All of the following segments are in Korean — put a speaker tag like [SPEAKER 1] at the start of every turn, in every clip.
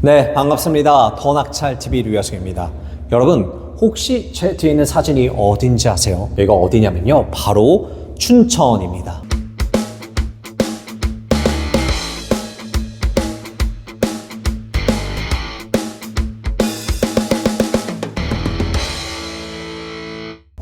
[SPEAKER 1] 네, 반갑습니다. 더 낙찰 TV 류여승입니다. 여러분, 혹시 제 뒤에 있는 사진이 어딘지 아세요? 여기가 어디냐면요. 바로 춘천입니다.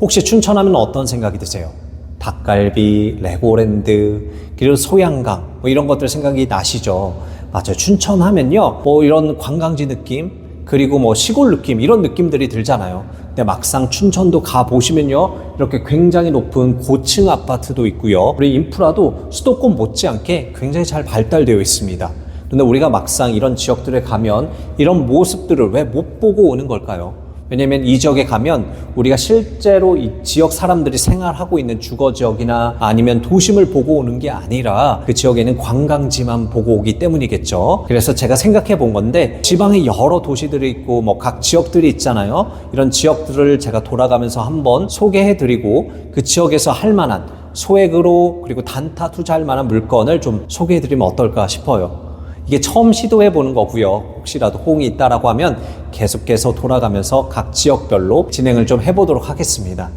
[SPEAKER 1] 혹시 춘천 하면 어떤 생각이 드세요? 닭갈비, 레고랜드, 그리고 소양강 뭐 이런 것들 생각이 나시죠? 맞아요. 춘천 하면요, 뭐 이런 관광지 느낌, 그리고 뭐 시골 느낌 이런 느낌들이 들잖아요. 근데 막상 춘천도 가 보시면요, 이렇게 굉장히 높은 고층 아파트도 있고요, 우리 인프라도 수도권 못지않게 굉장히 잘 발달되어 있습니다. 그런데 우리가 막상 이런 지역들에 가면 이런 모습들을 왜 못 보고 오는 걸까요? 왜냐면 이 지역에 가면 우리가 실제로 이 지역 사람들이 생활하고 있는 주거 지역이나 아니면 도심을 보고 오는 게 아니라 그 지역에는 관광지만 보고 오기 때문이겠죠. 그래서 제가 생각해 본 건데 지방에 여러 도시들이 있고 뭐 각 지역들이 있잖아요. 이런 지역들을 제가 돌아가면서 한번 소개해 드리고 그 지역에서 할 만한 소액으로 그리고 단타 투자할 만한 물건을 좀 소개해 드리면 어떨까 싶어요. 이게 처음 시도해 보는 거고요. 혹시라도 호응이 있다라고 하면 계속해서 돌아가면서 각 지역별로 진행을 좀 해보도록 하겠습니다.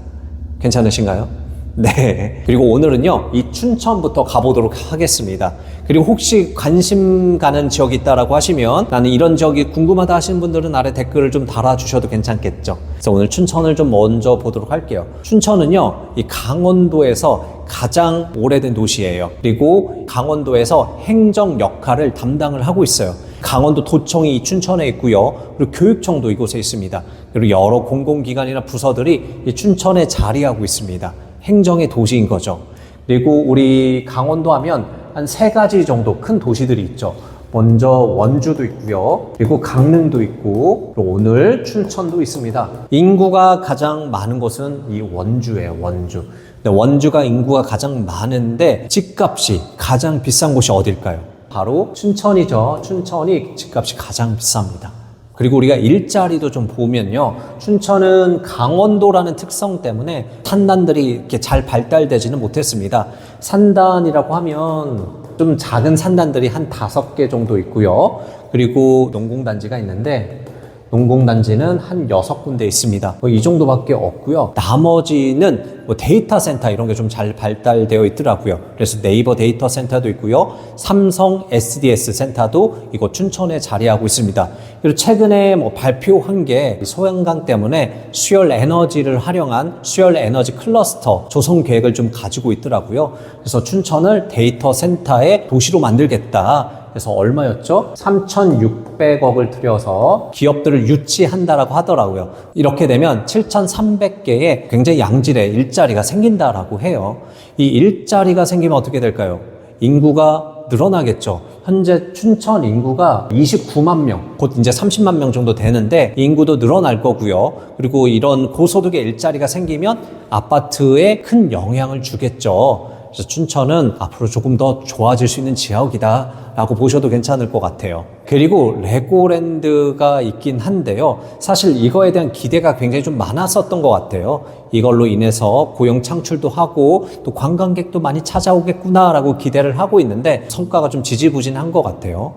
[SPEAKER 1] 괜찮으신가요? 네. 그리고 오늘은요, 이 춘천부터 가보도록 하겠습니다. 그리고 혹시 관심 가는 지역이 있다라고 하시면 나는 이런 지역이 궁금하다 하시는 분들은 아래 댓글을 좀 달아주셔도 괜찮겠죠. 그래서 오늘 춘천을 좀 먼저 보도록 할게요. 춘천은요, 이 강원도에서 가장 오래된 도시예요. 그리고 강원도에서 행정 역할을 담당을 하고 있어요. 강원도 도청이 이 춘천에 있고요. 그리고 교육청도 이곳에 있습니다. 그리고 여러 공공기관이나 부서들이 이 춘천에 자리하고 있습니다. 행정의 도시인 거죠. 그리고 우리 강원도 하면 한 세 가지 정도 큰 도시들이 있죠. 먼저 원주도 있고요. 그리고 강릉도 있고 오늘 춘천도 있습니다. 인구가 가장 많은 곳은 이 원주예요. 원주. 원주가 인구가 가장 많은데 집값이 가장 비싼 곳이 어딜까요? 바로 춘천이죠. 춘천이 집값이 가장 비쌉니다. 그리고 우리가 일자리도 좀 보면요. 춘천은 강원도라는 특성 때문에 산단들이 이렇게 잘 발달되지는 못했습니다. 산단이라고 하면 좀 작은 산단들이 한 다섯 개 정도 있고요. 그리고 농공단지가 있는데 농공단지는 한 여섯 군데 있습니다. 뭐 이 정도밖에 없고요. 나머지는 뭐 데이터 센터 이런 게 좀 잘 발달되어 있더라고요. 그래서 네이버 데이터 센터도 있고요. 삼성 SDS 센터도 이곳 춘천에 자리하고 있습니다. 그리고 최근에 뭐 발표한 게 소양강 때문에 수열 에너지를 활용한 수열 에너지 클러스터 조성 계획을 좀 가지고 있더라고요. 그래서 춘천을 데이터 센터의 도시로 만들겠다. 그래서 얼마였죠? 3,600억을 들여서 기업들을 유치한다라고 하더라고요. 이렇게 되면 7,300개의 굉장히 양질의 일자리가 생긴다라고 해요. 이 일자리가 생기면 어떻게 될까요? 인구가 늘어나겠죠. 현재 춘천 인구가 29만 명, 곧 이제 30만 명 정도 되는데 인구도 늘어날 거고요. 그리고 이런 고소득의 일자리가 생기면 아파트에 큰 영향을 주겠죠. 그래서 춘천은 앞으로 조금 더 좋아질 수 있는 지역이다 라고 보셔도 괜찮을 것 같아요. 그리고 레고랜드가 있긴 한데요. 사실 이거에 대한 기대가 굉장히 좀 많았었던 것 같아요. 이걸로 인해서 고용 창출도 하고 또 관광객도 많이 찾아오겠구나 라고 기대를 하고 있는데 성과가 좀 지지부진한 것 같아요.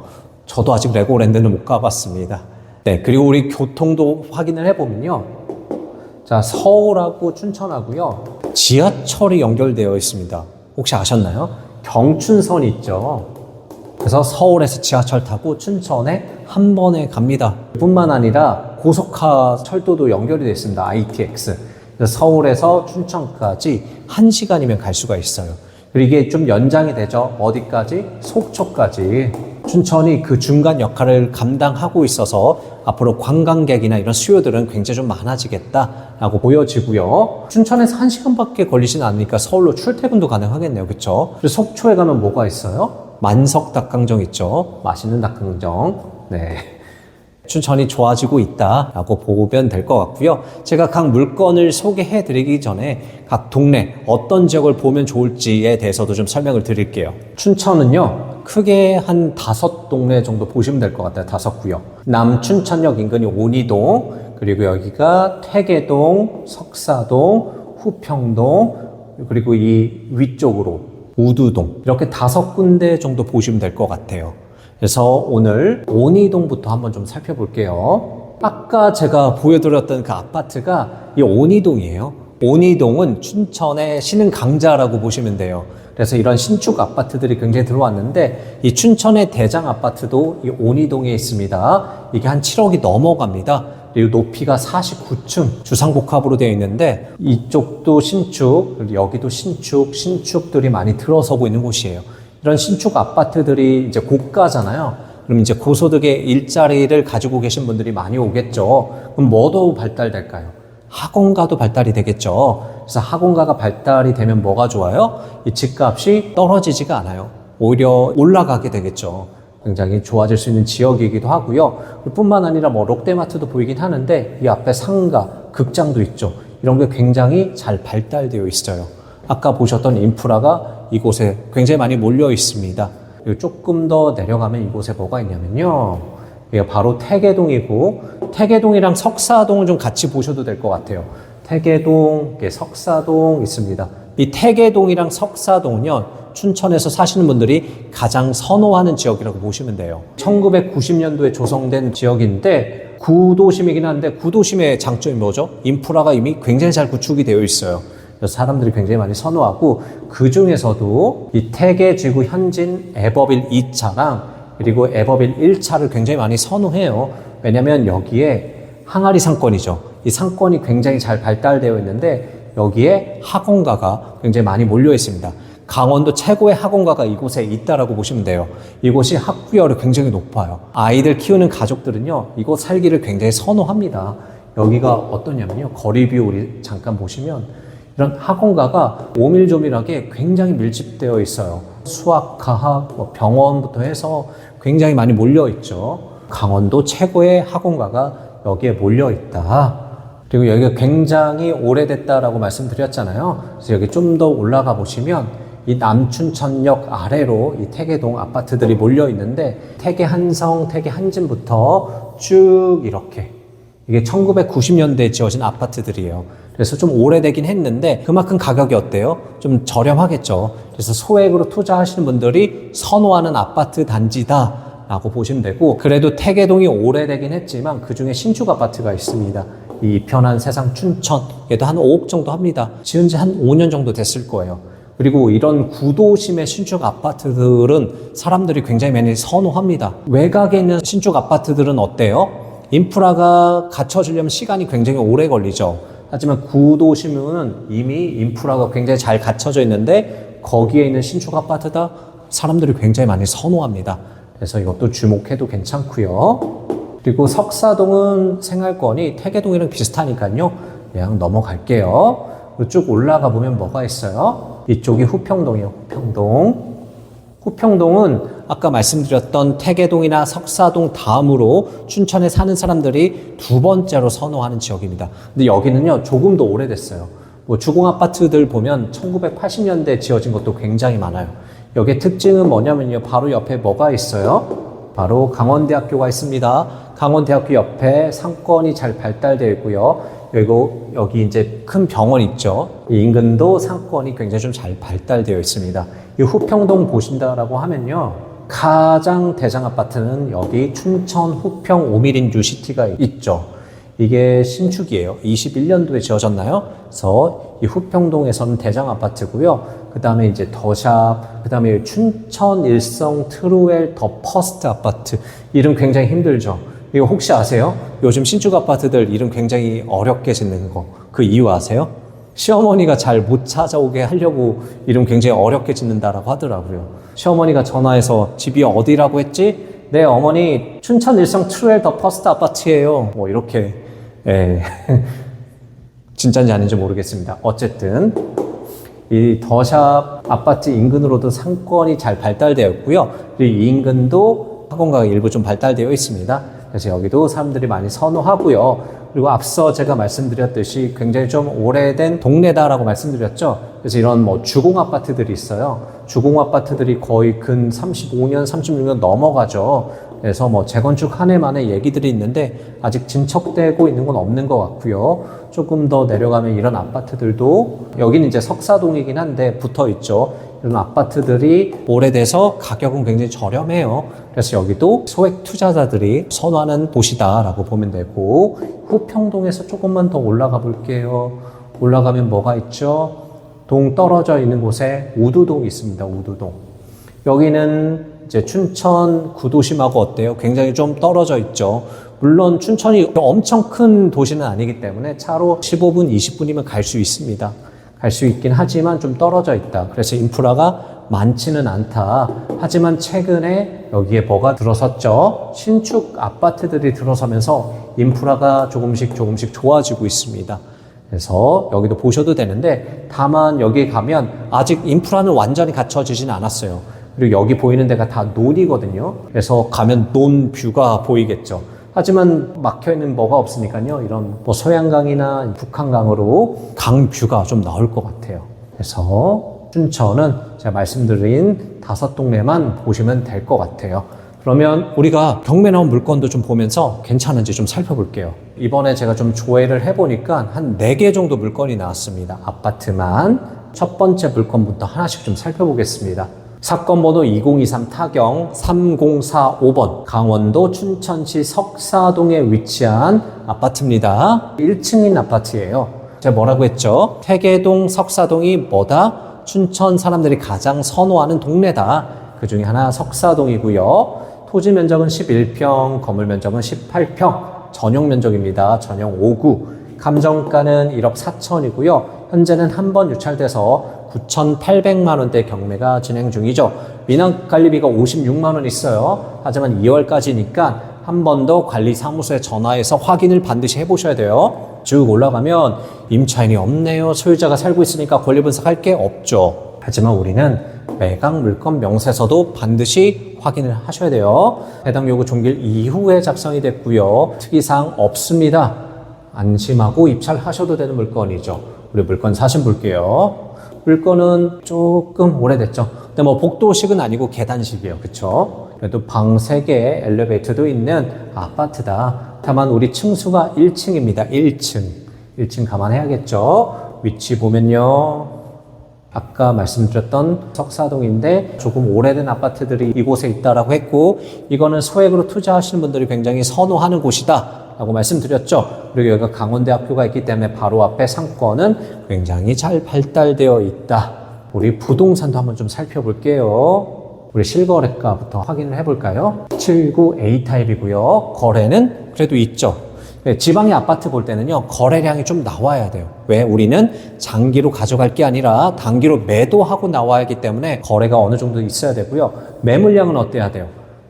[SPEAKER 1] 저도 아직 레고랜드는 못 가봤습니다. 네, 그리고 우리 교통도 확인을 해보면요. 자, 서울하고 춘천하고요. 지하철이 연결되어 있습니다. 혹시 아셨나요? 경춘선이 있죠. 그래서 서울에서 지하철 타고 춘천에 한 번에 갑니다. 뿐만 아니라 고속화 철도도 연결이 되어 있습니다. ITX. 서울에서 춘천까지 한시간이면 갈 수가 있어요. 그리고 이게 좀 연장이 되죠. 어디까지? 속초까지. 춘천이 그 중간 역할을 감당하고 있어서 앞으로 관광객이나 이런 수요들은 굉장히 좀 많아지겠다라고 보여지고요. 춘천에서 한 시간밖에 걸리진 않으니까 서울로 출퇴근도 가능하겠네요. 그쵸? 그리고 속초에 가면 뭐가 있어요? 만석 닭강정 있죠. 맛있는 닭강정. 네. 춘천이 좋아지고 있다라고 보면 될 것 같고요. 제가 각 물건을 소개해 드리기 전에 각 동네 어떤 지역을 보면 좋을지에 대해서도 좀 설명을 드릴게요. 춘천은요, 크게 한 다섯 동네 정도 보시면 될 것 같아요. 다섯 구역. 남춘천역 인근이 온이동, 그리고 여기가 퇴계동, 석사동, 후평동, 그리고 이 위쪽으로 우두동. 이렇게 다섯 군데 정도 보시면 될 것 같아요. 그래서 오늘 온이동부터 한번 좀 살펴볼게요. 아까 제가 보여드렸던 그 아파트가 이 온이동이에요. 온이동은 춘천의 신흥 강자라고 보시면 돼요. 그래서 이런 신축 아파트들이 굉장히 들어왔는데 이 춘천의 대장 아파트도 이 온이동에 있습니다. 이게 한 7억이 넘어갑니다. 그리고 높이가 49층 주상복합으로 되어 있는데 이쪽도 신축, 여기도 신축, 신축들이 많이 들어서고 있는 곳이에요. 이런 신축 아파트들이 이제 고가잖아요. 그럼 이제 고소득의 일자리를 가지고 계신 분들이 많이 오겠죠. 그럼 뭐도 발달될까요? 학원가도 발달이 되겠죠. 그래서 학원가가 발달이 되면 뭐가 좋아요? 이 집값이 떨어지지가 않아요. 오히려 올라가게 되겠죠. 굉장히 좋아질 수 있는 지역이기도 하고요. 뿐만 아니라 뭐 롯데마트도 보이긴 하는데 이 앞에 상가, 극장도 있죠. 이런 게 굉장히 잘 발달되어 있어요. 아까 보셨던 인프라가 이곳에 굉장히 많이 몰려 있습니다. 조금 더 내려가면 이곳에 뭐가 있냐면요. 바로 태계동이고 태계동이랑 석사동을 좀 같이 보셔도 될 것 같아요. 태계동, 석사동 있습니다. 이 태계동이랑 석사동은요, 춘천에서 사시는 분들이 가장 선호하는 지역이라고 보시면 돼요. 1990년도에 조성된 지역인데 구도심이긴 한데 구도심의 장점이 뭐죠? 인프라가 이미 굉장히 잘 구축이 되어 있어요. 그래서 사람들이 굉장히 많이 선호하고 그 중에서도 이 태계지구 현진 에버빌 2차랑 그리고 에버빌 1차를 굉장히 많이 선호해요. 왜냐면 여기에 항아리 상권이죠. 이 상권이 굉장히 잘 발달되어 있는데 여기에 학원가가 굉장히 많이 몰려 있습니다. 강원도 최고의 학원가가 이곳에 있다라고 보시면 돼요. 이곳이 학구열이 굉장히 높아요. 아이들 키우는 가족들은요, 이곳 살기를 굉장히 선호합니다. 여기가 어떠냐면요, 거리비 우리 잠깐 보시면 이런 학원가가 오밀조밀하게 굉장히 밀집되어 있어요. 수학, 과학, 뭐 병원부터 해서 굉장히 많이 몰려 있죠. 강원도 최고의 학원가가 여기에 몰려 있다. 그리고 여기가 굉장히 오래됐다라고 말씀드렸잖아요. 그래서 여기 좀 더 올라가 보시면 이 남춘천역 아래로 이 태계동 아파트들이 몰려 있는데 태계 한성, 태계 한진부터 쭉 이렇게 이게 1990년대에 지어진 아파트들이에요. 그래서 좀 오래되긴 했는데 그만큼 가격이 어때요? 좀 저렴하겠죠. 그래서 소액으로 투자하시는 분들이 선호하는 아파트 단지다. 라고 보시면 되고 그래도 태계동이 오래되긴 했지만 그 중에 신축 아파트가 있습니다. 이 편한 세상 춘천 얘도 한 5억 정도 합니다. 지은 지 한 5년 정도 됐을 거예요. 그리고 이런 구도심의 신축 아파트들은 사람들이 굉장히 많이 선호합니다. 외곽에 있는 신축 아파트들은 어때요? 인프라가 갖춰지려면 시간이 굉장히 오래 걸리죠. 하지만 구도심은 이미 인프라가 굉장히 잘 갖춰져 있는데 거기에 있는 신축 아파트다 사람들이 굉장히 많이 선호합니다. 그래서 이것도 주목해도 괜찮고요. 그리고 석사동은 생활권이 태계동이랑 비슷하니까요. 그냥 넘어갈게요. 쭉 올라가 보면 뭐가 있어요? 이쪽이 후평동이에요. 후평동. 후평동은 아까 말씀드렸던 태계동이나 석사동 다음으로 춘천에 사는 사람들이 두 번째로 선호하는 지역입니다. 근데 여기는요, 조금 더 오래됐어요. 뭐 주공 아파트들 보면 1980년대 지어진 것도 굉장히 많아요. 여기의 특징은 뭐냐면요. 바로 옆에 뭐가 있어요? 바로 강원대학교가 있습니다. 강원대학교 옆에 상권이 잘 발달되어 있고요. 그리고 여기 이제 큰 병원 있죠. 이 인근도 상권이 굉장히 좀 잘 발달되어 있습니다. 이 후평동 보신다라고 하면요. 가장 대장 아파트는 여기 춘천 후평 오미린 뉴시티가 있죠. 이게 신축이에요. 21년도에 지어졌나요? 그래서 이 후평동에서는 대장 아파트고요. 그 다음에 이제 더샵, 그 다음에 춘천 일성 트루엘 더 퍼스트 아파트. 이름 굉장히 힘들죠. 이거 혹시 아세요? 요즘 신축 아파트들 이름 굉장히 어렵게 짓는 거. 그 이유 아세요? 시어머니가 잘 못 찾아오게 하려고 이름 굉장히 어렵게 짓는다라고 하더라고요. 시어머니가 전화해서 집이 어디라고 했지? 네, 어머니 춘천 일성 트루엘 더 퍼스트 아파트예요. 뭐 이렇게 예. 진짜인지 아닌지 모르겠습니다. 어쨌든 이 더샵 아파트 인근으로도 상권이 잘 발달되었고요. 이 인근도 학원가가 일부 좀 발달되어 있습니다. 그래서 여기도 사람들이 많이 선호하고요. 그리고 앞서 제가 말씀드렸듯이 굉장히 좀 오래된 동네다라고 말씀드렸죠. 그래서 이런 뭐 주공 아파트들이 있어요. 주공 아파트들이 거의 근 35년, 36년 넘어가죠. 그래서 뭐 재건축 한 해만의 얘기들이 있는데 아직 진척되고 있는 건 없는 것 같고요. 조금 더 내려가면 이런 아파트들도 여기는 이제 석사동이긴 한데 붙어 있죠. 이런 아파트들이 오래돼서 가격은 굉장히 저렴해요. 그래서 여기도 소액 투자자들이 선호하는 곳이다라고 보면 되고 후평동에서 조금만 더 올라가 볼게요. 올라가면 뭐가 있죠? 동 떨어져 있는 곳에 우두동이 있습니다. 우두동. 여기는 이제 춘천 구도심하고 어때요? 굉장히 좀 떨어져 있죠. 물론 춘천이 엄청 큰 도시는 아니기 때문에 차로 15분, 20분이면 갈 수 있습니다. 갈 수 있긴 하지만 좀 떨어져 있다. 그래서 인프라가 많지는 않다. 하지만 최근에 여기에 뭐가 들어섰죠? 신축 아파트들이 들어서면서 인프라가 조금씩 조금씩 좋아지고 있습니다. 그래서 여기도 보셔도 되는데 다만 여기 가면 아직 인프라는 완전히 갖춰지진 않았어요. 그리고 여기 보이는 데가 다 논이거든요. 그래서 가면 논 뷰가 보이겠죠. 하지만 막혀 있는 뭐가 없으니까요. 이런 뭐 소양강이나 북한강으로 강 뷰가 좀 나올 것 같아요. 그래서 춘천은 제가 말씀드린 다섯 동네만 보시면 될 것 같아요. 그러면 우리가 경매 나온 물건도 좀 보면서 괜찮은지 좀 살펴볼게요. 이번에 제가 좀 조회를 해보니까 한 네 개 정도 물건이 나왔습니다. 아파트만. 첫 번째 물건부터 하나씩 좀 살펴보겠습니다. 사건 번호 2023 타경 3045번 강원도 춘천시 석사동에 위치한 아파트입니다. 1층인 아파트예요. 제가 뭐라고 했죠? 태계동 석사동이 뭐다? 춘천 사람들이 가장 선호하는 동네다. 그 중에 하나 석사동이고요. 토지 면적은 11평, 건물 면적은 18평, 전용 면적입니다. 전용 5구. 감정가는 1억 4천이고요. 현재는 한 번 유찰돼서 9,800만 원대 경매가 진행 중이죠. 민원 관리비가 56만 원 있어요. 하지만 2월까지니까 한 번 더 관리 사무소에 전화해서 확인을 반드시 해보셔야 돼요. 쭉 올라가면 임차인이 없네요. 소유자가 살고 있으니까 권리 분석할 게 없죠. 하지만 우리는 매각 물건 명세서도 반드시 확인을 하셔야 돼요. 해당 요구 종결 이후에 작성이 됐고요. 특이사항 없습니다. 안심하고 입찰하셔도 되는 물건이죠. 우리 물건 사신 볼게요. 물건은 조금 오래됐죠. 근데 뭐 복도식은 아니고 계단식이에요. 그쵸? 그래도 방 3개 엘리베이터도 있는 아파트다. 다만 우리 층수가 1층입니다. 1층. 1층 감안해야겠죠. 위치 보면요. 아까 말씀드렸던 석사동인데 조금 오래된 아파트들이 이곳에 있다라고 했고 이거는 소액으로 투자하시는 분들이 굉장히 선호하는 곳이다. 라고 말씀드렸죠. 그리고 여기가 강원대학교가 있기 때문에 바로 앞에 상권은 굉장히 잘 발달되어 있다. 우리 부동산도 한번 좀 살펴볼게요. 우리 실거래가부터 확인을 해볼까요? 79A 타입이고요. 거래는 그래도 있죠. 네, 지방의 아파트 볼 때는요, 거래량이 좀 나와야 돼요. 왜? 우리는 장기로 가져갈 게 아니라 단기로 매도하고 나와야 하기 때문에 거래가 어느 정도 있어야 되고요. 매물량은 어때야 돼요?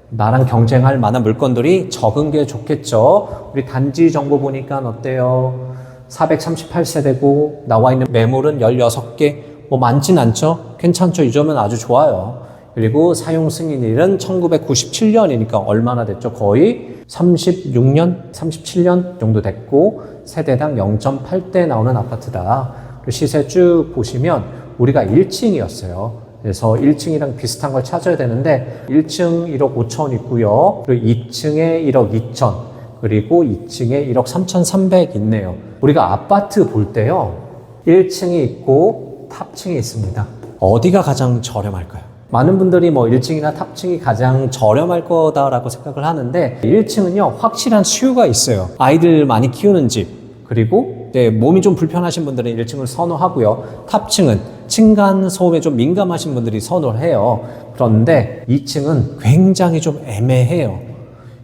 [SPEAKER 1] 나랑 경쟁할 만한 물건들이 적은 게 좋겠죠. 우리 단지 정보 보니까 어때요? 438세대고 나와 있는 매물은 16개. 뭐 많진 않죠? 괜찮죠? 이 점은 아주 좋아요. 그리고 사용 승인일은 1997년이니까 얼마나 됐죠? 거의 36년, 37년 정도 됐고 세대당 0.8대 나오는 아파트다. 그리고 시세 쭉 보시면 우리가 1층이었어요. 그래서 1층이랑 비슷한 걸 찾아야 되는데 1층 1억 5천 있고요. 그리고 2층에 1억 2천 그리고 2층에 1억 3천 3백 있네요. 우리가 아파트 볼 때요. 1층이 있고 탑층이 있습니다. 어디가 가장 저렴할까요? 많은 분들이 뭐 1층이나 탑층이 가장 저렴할 거다라고 생각을 하는데 1층은요 확실한 수요가 있어요. 아이들 많이 키우는 집 그리고 네, 몸이 좀 불편하신 분들은 1층을 선호하고요. 탑층은 층간 소음에 좀 민감하신 분들이 선호를 해요. 그런데 2층은 굉장히 좀 애매해요.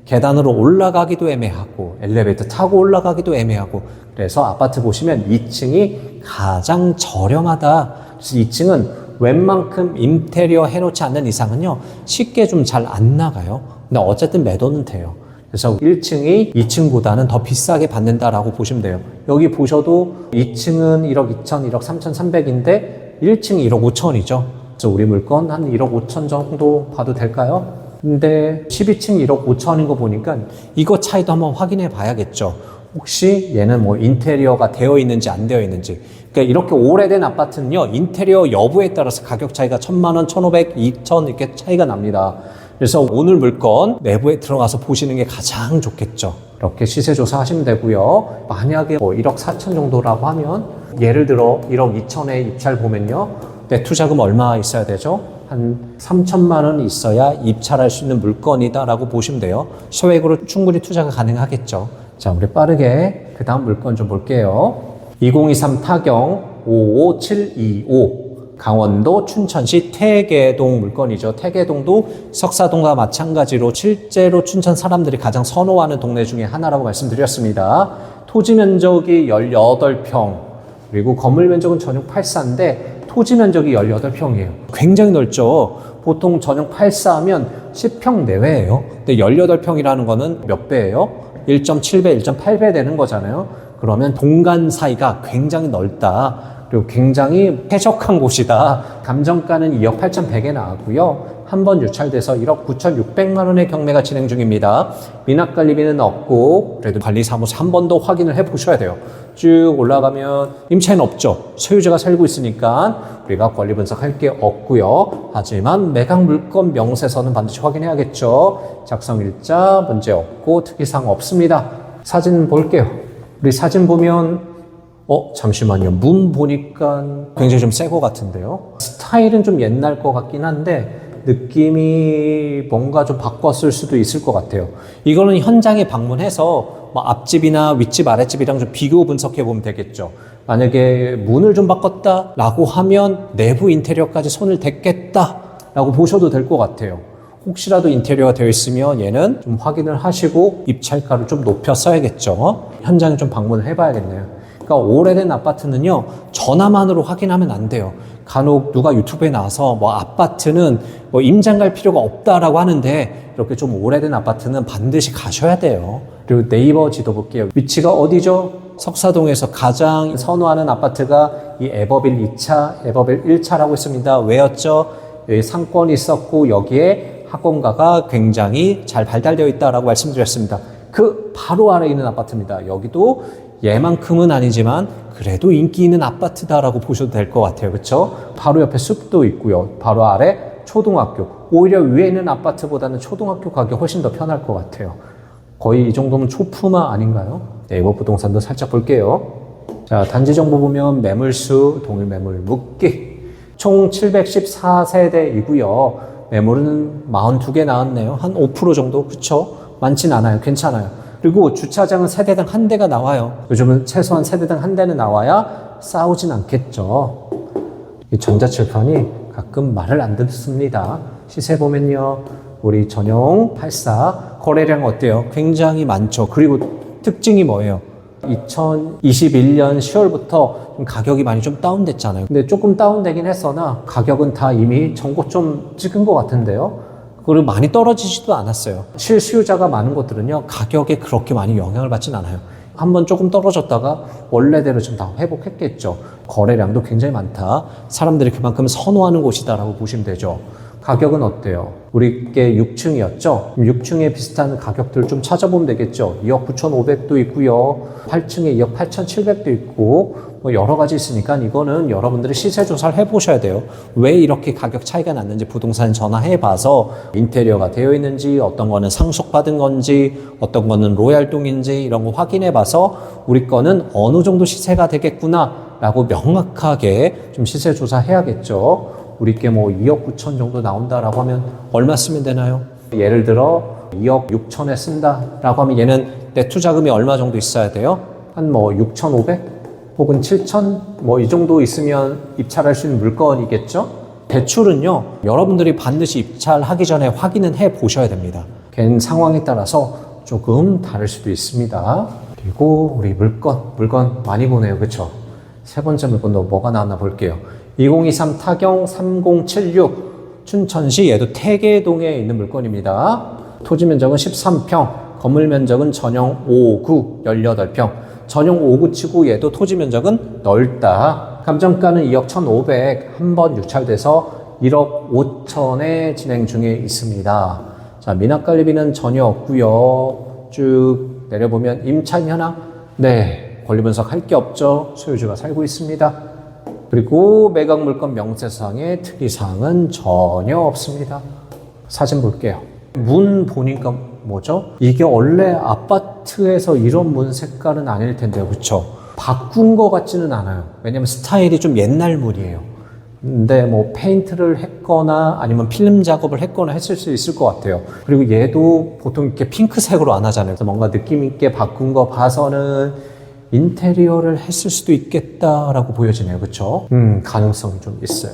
[SPEAKER 1] 계단으로 올라가기도 애매하고 엘리베이터 타고 올라가기도 애매하고 그래서 아파트 보시면 2층이 가장 저렴하다. 그래서 2층은 웬만큼 인테리어 해놓지 않는 이상은요 쉽게 좀 잘 안 나가요. 근데 어쨌든 매도는 돼요. 그래서 1층이 2층보다는 더 비싸게 받는다라고 보시면 돼요. 여기 보셔도 2층은 1억 2천, 1억 3천 3백인데 1층이 1억 5천이죠. 그래서 우리 물건 한 1억 5천 정도 봐도 될까요? 근데 12층 1억 5천인 거 보니까 이거 차이도 한번 확인해 봐야겠죠. 혹시 얘는 뭐 인테리어가 되어 있는지 안 되어 있는지. 그러니까 이렇게 오래된 아파트는요, 인테리어 여부에 따라서 가격 차이가 천만 원, 천오백, 이천 이렇게 차이가 납니다. 그래서 오늘 물건 내부에 들어가서 보시는 게 가장 좋겠죠. 이렇게 시세 조사하시면 되고요. 만약에 뭐 1억 4천 정도라고 하면 예를 들어 1억 2천에 입찰 보면요. 내 투자금 얼마 있어야 되죠? 한 3천만 원 있어야 입찰할 수 있는 물건이다라고 보시면 돼요. 소액으로 충분히 투자가 가능하겠죠. 자, 우리 빠르게 그 다음 물건 좀 볼게요. 2023 타경 55725 강원도 춘천시 태계동 물건이죠. 태계동도 석사동과 마찬가지로 실제로 춘천 사람들이 가장 선호하는 동네 중에 하나라고 말씀드렸습니다. 토지 면적이 18평, 그리고 건물 면적은 전용 8사인데 토지 면적이 18평이에요. 굉장히 넓죠. 보통 전용 8사하면 10평 내외예요. 근데 18평이라는 거는 몇 배예요? 1.7배, 1.8배 되는 거잖아요. 그러면 동간 사이가 굉장히 넓다. 그리고 굉장히 쾌적한 곳이다. 감정가는 2억 8,100에 나왔고요. 한 번 유찰돼서 1억 9,600만 원의 경매가 진행 중입니다. 미납 관리비는 없고 그래도 관리사무소 한 번 더 확인을 해 보셔야 돼요. 쭉 올라가면 임차인 없죠. 소유자가 살고 있으니까 우리가 권리 분석할 게 없고요. 하지만 매각 물건 명세서는 반드시 확인해야겠죠. 작성 일자 문제 없고 특이사항 없습니다. 사진 볼게요. 우리 사진 보면 어, 잠시만요. 문 보니까 굉장히 좀 새 거 같은데요. 스타일은 좀 옛날 거 같긴 한데 느낌이 뭔가 좀 바꿨을 수도 있을 것 같아요. 이거는 현장에 방문해서 뭐 앞집이나 윗집, 아랫집이랑 좀 비교 분석해 보면 되겠죠. 만약에 문을 좀 바꿨다 라고 하면 내부 인테리어까지 손을 댔겠다 라고 보셔도 될 것 같아요. 혹시라도 인테리어가 되어 있으면 얘는 좀 확인을 하시고 입찰가를 좀 높여 써야겠죠. 현장에 좀 방문을 해봐야겠네요. 그러니까 오래된 아파트는요 전화만으로 확인하면 안 돼요. 간혹 누가 유튜브에 나와서 뭐 아파트는 뭐 임장 갈 필요가 없다라고 하는데 이렇게 좀 오래된 아파트는 반드시 가셔야 돼요. 그리고 네이버 지도 볼게요. 위치가 어디죠? 석사동에서 가장 선호하는 아파트가 이 에버빌 2차, 에버빌 1차라고 있습니다. 왜였죠? 여기 상권이 있었고 여기에 학원가가 굉장히 잘 발달되어 있다라고 말씀드렸습니다. 그 바로 아래 있는 아파트입니다. 여기도 얘만큼은 아니지만 그래도 인기 있는 아파트다라고 보셔도 될 것 같아요. 그렇죠? 바로 옆에 숲도 있고요. 바로 아래 초등학교. 오히려 위에 있는 아파트보다는 초등학교 가기 훨씬 더 편할 것 같아요. 거의 이 정도면 초품화 아닌가요? 네이버 부동산도 살짝 볼게요. 자, 단지 정보 보면 매물수, 동일 매물 묶기. 총 714세대이고요. 매물은 42개 나왔네요. 한 5% 정도. 그쵸? 많진 않아요. 괜찮아요. 그리고 주차장은 세대당 한 대가 나와요. 요즘은 최소한 세대당 한 대는 나와야 싸우진 않겠죠. 이 전자칠판이 가끔 말을 안 듣습니다. 시세 보면요. 우리 전용 84 거래량 어때요? 굉장히 많죠. 그리고 특징이 뭐예요? 2021년 10월부터 좀 가격이 많이 좀 다운됐잖아요. 근데 조금 다운되긴 했으나 가격은 다 이미 전고점 찍은 것 같은데요. 그리고 많이 떨어지지도 않았어요. 실수요자가 많은 곳들은요, 가격에 그렇게 많이 영향을 받진 않아요. 한번 조금 떨어졌다가 원래대로 좀 다 회복했겠죠. 거래량도 굉장히 많다. 사람들이 그만큼 선호하는 곳이다라고 보시면 되죠. 가격은 어때요? 우리께 6층이었죠? 6층에 비슷한 가격들 좀 찾아보면 되겠죠? 2억 9,500도 있고요. 8층에 2억 8,700도 있고 뭐 여러 가지 있으니까 이거는 여러분들이 시세 조사를 해보셔야 돼요. 왜 이렇게 가격 차이가 났는지 부동산 전화해봐서 인테리어가 되어 있는지 어떤 거는 상속받은 건지 어떤 거는 로얄동인지 이런 거 확인해봐서 우리 거는 어느 정도 시세가 되겠구나 라고 명확하게 좀 시세 조사해야겠죠. 우리 게뭐 2억 9천 정도 나온다라고 하면 얼마 쓰면 되나요? 예를 들어 2억 6천에 쓴다라고 하면 얘는 내 투자금이 얼마 정도 있어야 돼요? 한 뭐 6,500 혹은 7천 뭐 이 정도 있으면 입찰할 수 있는 물건이겠죠? 대출은요 여러분들이 반드시 입찰하기 전에 확인은 해 보셔야 됩니다. 개인 상황에 따라서 조금 다를 수도 있습니다. 그리고 우리 물건 물건 많이 보네요, 그렇죠? 세 번째 물건도 뭐가 나왔나 볼게요. 2023 타경 3076 춘천시 얘도 태계동에 있는 물건입니다. 토지 면적은 13평, 건물 면적은 전용 5구 18평. 전용 5구 치고 얘도 토지 면적은 넓다. 감정가는 2억 1,500 한 번 유찰돼서 1억 5천에 진행 중에 있습니다. 자, 미납관리비는 전혀 없고요. 쭉 내려보면 임차인 현황 네, 권리 분석할 게 없죠. 소유주가 살고 있습니다. 그리고 매각 물건 명세서상의 특이사항은 전혀 없습니다. 사진 볼게요. 문 보니까 뭐죠? 이게 원래 아파트에서 이런 문 색깔은 아닐 텐데요. 그쵸? 바꾼 것 같지는 않아요. 왜냐면 스타일이 좀 옛날 문이에요. 근데 뭐 페인트를 했거나 아니면 필름 작업을 했거나 했을 수 있을 것 같아요. 그리고 얘도 보통 이렇게 핑크색으로 안 하잖아요. 그래서 뭔가 느낌 있게 바꾼 거 봐서는 인테리어를 했을 수도 있겠다라고 보여지네요. 그렇죠? 음, 가능성이 좀 있어요.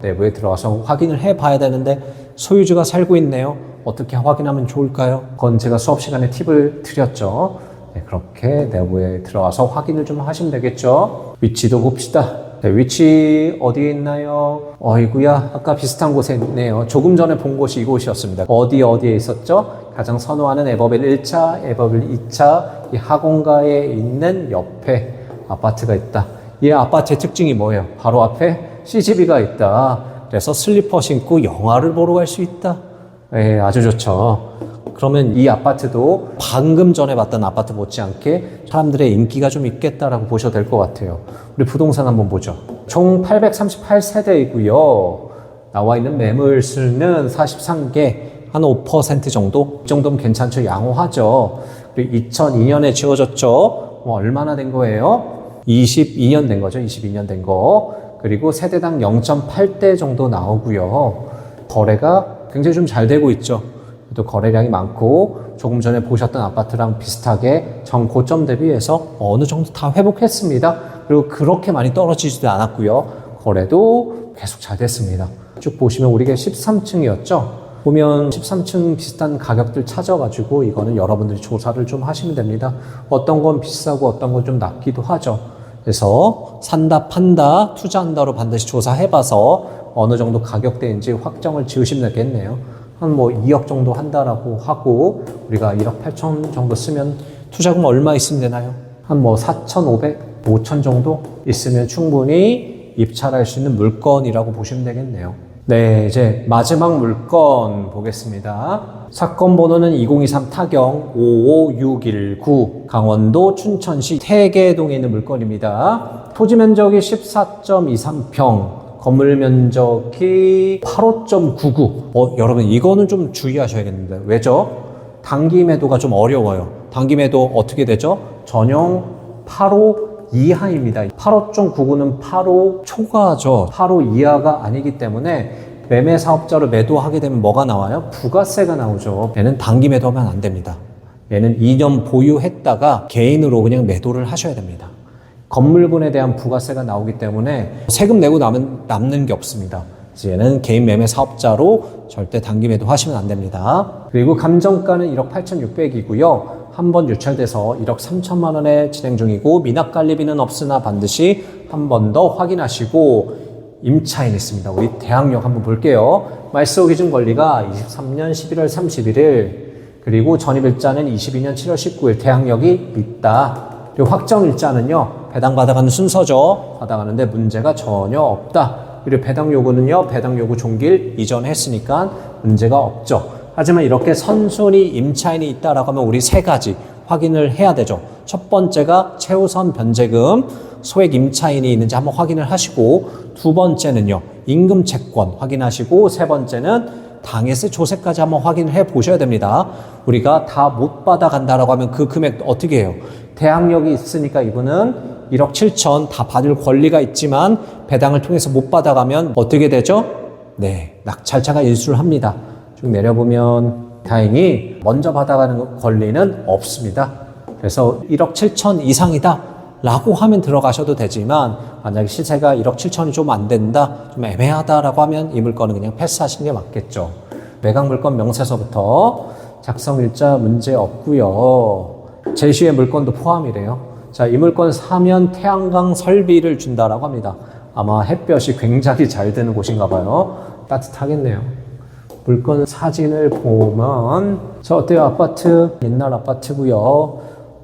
[SPEAKER 1] 내부에 들어가서 확인을 해 봐야 되는데 소유주가 살고 있네요. 어떻게 확인하면 좋을까요? 그건 제가 수업 시간에 팁을 드렸죠. 네, 그렇게 내부에 들어가서 확인을 좀 하시면 되겠죠. 위치도 봅시다. 네, 위치 어디에 있나요? 어이구야, 아까 비슷한 곳에 있네요. 조금 전에 본 곳이 이곳이었습니다. 어디 어디에 있었죠? 가장 선호하는 에버빌 1차, 에버빌 2차, 이 학원가에 있는 옆에 아파트가 있다. 이 아파트의 특징이 뭐예요? 바로 앞에 CGV가 있다. 그래서 슬리퍼 신고 영화를 보러 갈 수 있다. 예, 아주 좋죠. 그러면 이 아파트도 방금 전에 봤던 아파트 못지않게 사람들의 인기가 좀 있겠다라고 보셔도 될 것 같아요. 우리 부동산 한번 보죠. 총 838세대이고요. 나와 있는 매물수는 43개, 한 5% 정도? 이 정도면 괜찮죠. 양호하죠. 그리고 2002년에 지어졌죠. 뭐 얼마나 된 거예요? 22년 된 거죠. 22년 된 거. 그리고 세대당 0.8대 정도 나오고요. 거래가 굉장히 좀 잘 되고 있죠. 또 거래량이 많고 조금 전에 보셨던 아파트랑 비슷하게 전 고점 대비해서 어느 정도 다 회복했습니다. 그리고 그렇게 많이 떨어지지도 않았고요. 거래도 계속 잘 됐습니다. 쭉 보시면 우리가 13층이었죠. 보면 13층 비슷한 가격들 찾아가지고 이거는 여러분들이 조사를 좀 하시면 됩니다. 어떤 건 비싸고 어떤 건 좀 낮기도 하죠. 그래서 산다, 판다, 투자한다로 반드시 조사해봐서 어느 정도 가격대인지 확정을 지으시면 되겠네요. 한 뭐 2억 정도 한다라고 하고 우리가 1억 8천 정도 쓰면 투자금 얼마 있으면 되나요? 한 뭐 4,500, 5천 정도 있으면 충분히 입찰할 수 있는 물건이라고 보시면 되겠네요. 네, 이제 마지막 물건 보겠습니다. 사건 번호는 2023 타경 55619 강원도 춘천시 태계동에 있는 물건입니다. 토지 면적이 14.23평, 건물 면적이 85.99. 어, 여러분 이거는 좀 주의하셔야겠는데 왜죠? 단기 매도가 좀 어려워요. 단기 매도 어떻게 되죠? 전용 8호 이하입니다. 85.99는 8호 초과죠. 8호 이하가 아니기 때문에 매매 사업자로 매도하게 되면 뭐가 나와요? 부가세가 나오죠. 얘는 단기 매도하면 안 됩니다. 얘는 2년 보유했다가 개인으로 그냥 매도를 하셔야 됩니다. 건물분에 대한 부가세가 나오기 때문에 세금 내고 남은, 남는 게 없습니다. 얘는 개인 매매 사업자로 절대 단기 매도 하시면 안 됩니다. 그리고 감정가는 1억 8,600이고요. 한 번 유찰돼서 1억 3천만 원에 진행 중이고 미납 관리비는 없으나 반드시 한 번 더 확인하시고 임차인 있습니다. 우리 대학역 한번 볼게요. 말소 기준 권리가 23년 11월 31일 그리고 전입일자는 22년 7월 19일 대학역이 있다. 그리고 확정일자는요 배당 받아가는 순서죠. 받아가는데 문제가 전혀 없다. 그리고 배당 요구는요 배당 요구 종길 이전했으니까 문제가 없죠. 하지만 이렇게 선순위 임차인이 있다라고 하면 우리 세 가지 확인을 해야 되죠. 첫 번째가 최우선 변제금, 소액 임차인이 있는지 한번 확인을 하시고 두 번째는요. 임금 채권 확인하시고 세 번째는 당해세 조세까지 한번 확인을 해 보셔야 됩니다. 우리가 다 못 받아 간다라고 하면 그 금액 어떻게 해요? 대항력이 있으니까 이분은 1억 7천 다 받을 권리가 있지만 배당을 통해서 못 받아가면 어떻게 되죠? 네, 낙찰자가 인수를 합니다. 쭉 내려보면 다행히 먼저 받아가는 권리는 없습니다. 그래서 1억 7천 이상이다 라고 하면 들어가셔도 되지만 만약에 시세가 1억 7천이 좀 안 된다, 좀 애매하다라고 하면 이 물건은 그냥 패스하시는 게 맞겠죠. 매각 물건 명세서부터 작성 일자 문제 없고요. 제시의 물건도 포함이래요. 자, 이 물건 사면 태양광 설비를 준다라고 합니다. 아마 햇볕이 굉장히 잘 드는 곳인가 봐요. 따뜻하겠네요. 물건 사진을 보면 저 어때요 아파트? 옛날 아파트고요.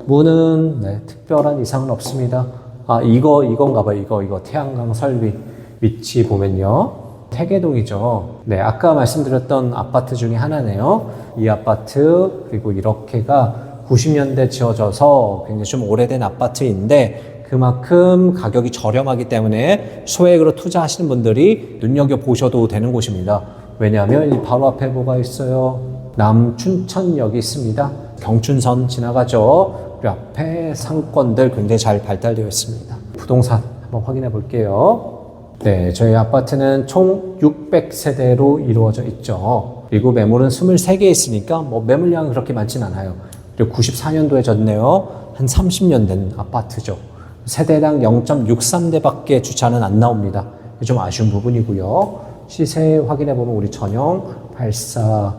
[SPEAKER 1] 문은 네, 특별한 이상은 없습니다. 아 이거 이건가 봐요. 이거 이거 태양광 설비 위치 보면요. 태계동이죠. 네 아까 말씀드렸던 아파트 중에 하나네요. 이 아파트 그리고 이렇게가 90년대 지어져서 굉장히 좀 오래된 아파트인데 그만큼 가격이 저렴하기 때문에 소액으로 투자하시는 분들이 눈여겨보셔도 되는 곳입니다. 왜냐하면 이 바로 앞에 뭐가 있어요? 남춘천역이 있습니다. 경춘선 지나가죠. 그리고 앞에 상권들 굉장히 잘 발달되어 있습니다. 부동산 한번 확인해 볼게요. 네, 저희 아파트는 총 600세대로 이루어져 있죠. 그리고 매물은 23개 있으니까 뭐 매물량은 그렇게 많진 않아요. 그리고 94년도에 졌네요. 한 30년 된 아파트죠. 세대당 0.63대밖에 주차는 안 나옵니다. 좀 아쉬운 부분이고요. 시세 확인해 보면 우리 전용 84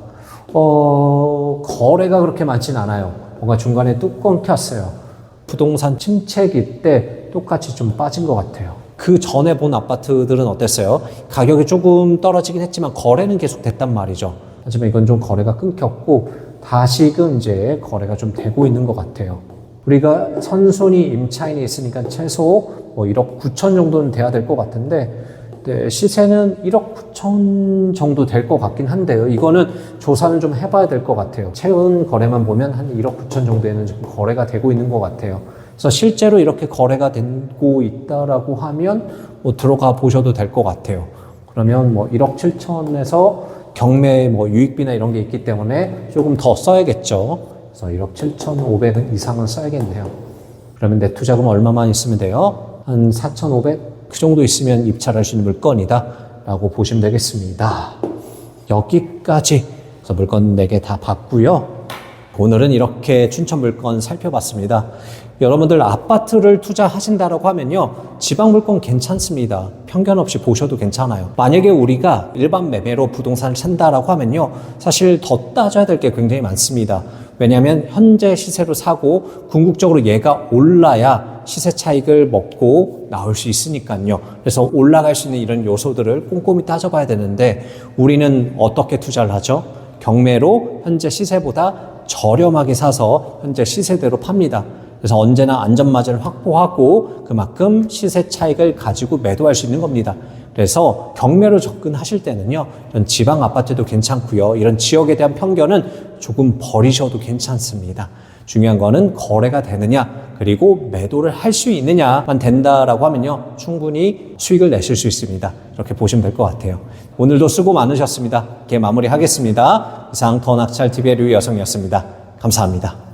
[SPEAKER 1] 어, 거래가 그렇게 많진 않아요. 뭔가 중간에 뚜껑 켰어요. 부동산 침체기 때 똑같이 좀 빠진 것 같아요. 그 전에 본 아파트들은 어땠어요? 가격이 조금 떨어지긴 했지만 거래는 계속 됐단 말이죠. 하지만 이건 좀 거래가 끊겼고 다시금 이제 거래가 좀 되고 있는 것 같아요. 우리가 선순위 임차인이 있으니까 최소 뭐 1억 9천 정도는 돼야 될 것 같은데 네, 시세는 1억 9천 정도 될 것 같긴 한데요. 이거는 조사는 좀 해봐야 될 것 같아요. 최근 거래만 보면 한 1억 9천 정도에는 지금 거래가 되고 있는 것 같아요. 그래서 실제로 이렇게 거래가 되고 있다라고 하면 뭐 들어가 보셔도 될 것 같아요. 그러면 뭐 1억 7천에서 경매 뭐 유익비나 이런 게 있기 때문에 조금 더 써야겠죠. 그래서 1억 7,500 이상은 써야겠네요. 그러면 내 투자금 얼마만 있으면 돼요? 한 4,500? 그 정도 있으면 입찰할 수 있는 물건이다. 라고 보시면 되겠습니다. 여기까지. 그래서 물건 4개 다 봤고요. 오늘은 이렇게 춘천 물건 살펴봤습니다. 여러분들 아파트를 투자하신다라고 하면요. 지방 물건 괜찮습니다. 편견 없이 보셔도 괜찮아요. 만약에 우리가 일반 매매로 부동산을 산다라고 하면요. 사실 더 따져야 될 게 굉장히 많습니다. 왜냐하면 현재 시세로 사고 궁극적으로 얘가 올라야 시세 차익을 먹고 나올 수 있으니까요. 그래서 올라갈 수 있는 이런 요소들을 꼼꼼히 따져봐야 되는데 우리는 어떻게 투자를 하죠? 경매로 현재 시세보다 저렴하게 사서 현재 시세대로 팝니다. 그래서 언제나 안전마진을 확보하고 그만큼 시세 차익을 가지고 매도할 수 있는 겁니다. 그래서 경매로 접근하실 때는요, 이런 지방 아파트도 괜찮고요. 이런 지역에 대한 편견은 조금 버리셔도 괜찮습니다. 중요한 거는 거래가 되느냐, 그리고 매도를 할 수 있느냐만 된다라고 하면요, 충분히 수익을 내실 수 있습니다. 이렇게 보시면 될 것 같아요. 오늘도 수고 많으셨습니다. 이렇게 마무리하겠습니다. 이상 더 낙찰TV의 류 여성이었습니다. 감사합니다.